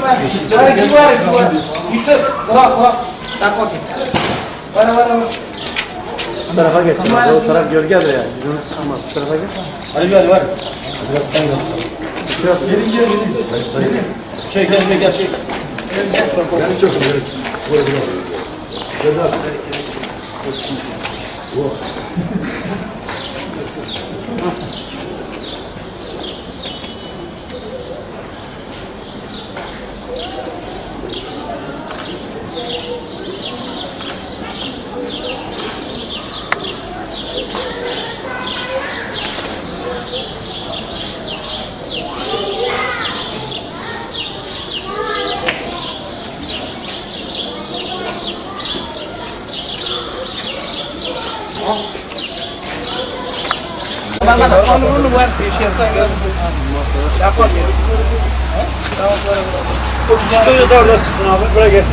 Jari keluar, keluar. Yusuf, keluar, keluar. Takut. Mana, mana, mana. Bu tarafa geç. O taraf gölge de ya. Yüzünüz çıkmaz. Bu tarafa geç. Hadi gel, var. Biraz ben göstereyim. Gelin, gelin, gelin. Çek, gel, çek, gel, çek. Yani çok ileri. Buraya buraya. Gel abi. Bu. Mana, mana, kau dulu luar. Siap saya. Takut ya. Çocuğu da orada çıksın abi. Buraya gelsin.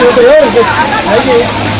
iyi oturuyor. Haydi.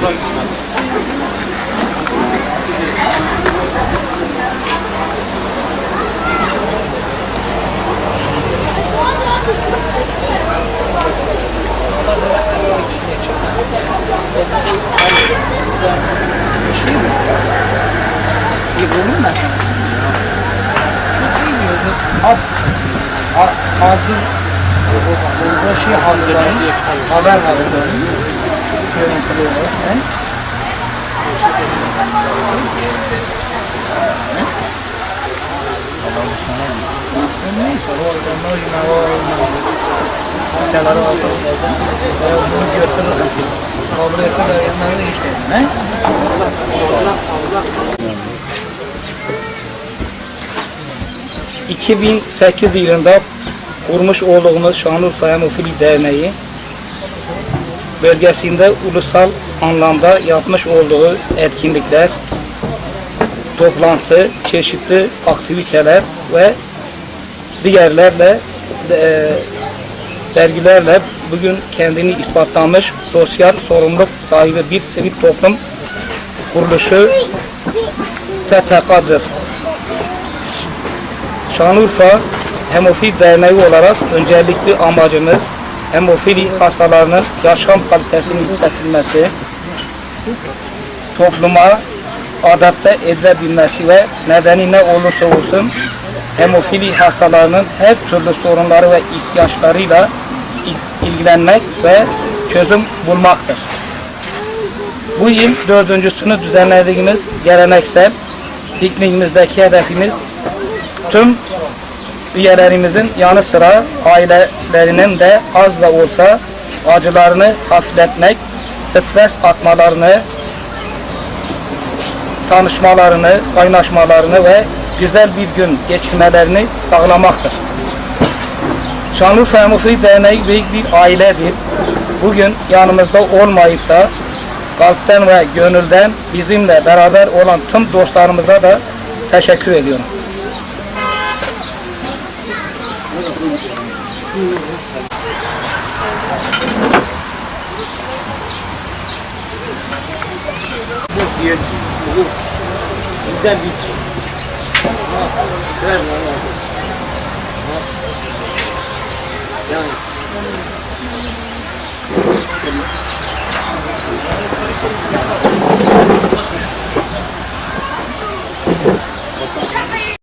Pazar gitmez. Şey mi? Yıkıldım ben sana. Bilmiyordum. Ab, a, hazır, orada şey hazırlanıyor, haber hazırlanıyor. Kenara aldım. Bunu götürürüm. Kabul ettiler, yanlarına işledim. He? 2008 yılında kurmuş olduğumuz Şanlıurfa Hemofili Derneği bölgesinde ulusal anlamda yapmış olduğu etkinlikler, toplantı, çeşitli aktiviteler ve diğerlerle e, dergilerle bugün kendini ispatlamış sosyal sorumluluk sahibi bir sivil toplum kuruluşu STK'dır. Şanlıurfa Hemofili Derneği olarak öncelikli amacımız hemofili hastalarının yaşam kalitesinin yükseltilmesi, topluma adapte edilebilmesi ve nedeni ne olursa olsun hemofili hastalarının her türlü sorunları ve ihtiyaçlarıyla il- ilgilenmek ve çözüm bulmaktır. Bu yıl dördüncüsünü düzenlediğimiz geleneksel pikniğimizdeki hedefimiz tüm üyelerimizin yanı sıra ailelerinin de az da olsa acılarını hafifletmek, stres atmalarını, tanışmalarını, kaynaşmalarını ve güzel bir gün geçirmelerini sağlamaktır. Şanlıurfa Hemofili Derneği büyük bir ailedir. Bugün yanımızda olmayıp da kalpten ve gönülden bizimle beraber olan tüm dostlarımıza da teşekkür ediyorum. Вот я, вот, да, видите.